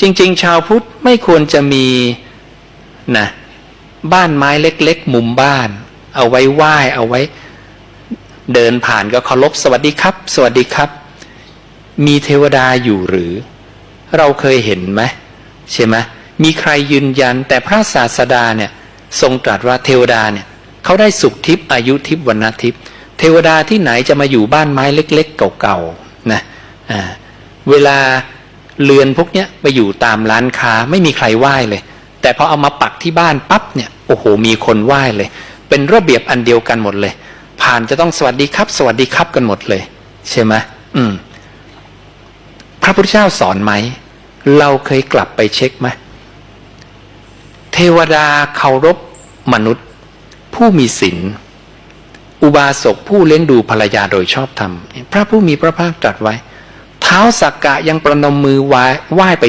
จริง ๆ ชาวพุทธไม่ควรจะมีนะบ้านไม้เล็ก ๆ มุมบ้าน เอาไว้ไหว้เอาไว้ เดินผ่านก็เคารพสวัสดีครับ สวัสดีครับ มีเทวดาอยู่หรือ เราเคยเห็นไหมใช่ไหมมีใครยืนยันแต่พระศาสดาเนี่ยทรงตรัสว่าเทวดาเนี่ยเขาได้สุขทิพย์อายุทิพย์วันทิพย์เทวดาที่ไหนจะมาอยู่บ้านไม้เล็ก ๆ เก่าๆนะเวลา เรือนพวกเนี้ยไปอยู่ตามร้านค้าไม่มีใครไหว้เลย แต่พอเอามาปักที่บ้านปั๊บเนี่ยโอ้โหมีคนไหว้เลย เป็นระเบียบอันเดียวกันหมดเลย ผ่านจะต้องสวัสดีครับ สวัสดีครับกันหมดเลย ใช่ไหมอืม พระพุทธเจ้าสอนไหมเราเคยกลับไปเช็คไหมเทวดาเคารพมนุษย์ ผู้มีศีลอุบาสกผู้เลี้ยงดูภรรยาโดยชอบธรรม พระผู้มีพระภาคตรัสไว้ เท้าสักกะยังประนมมือไหว้ไหว้ไป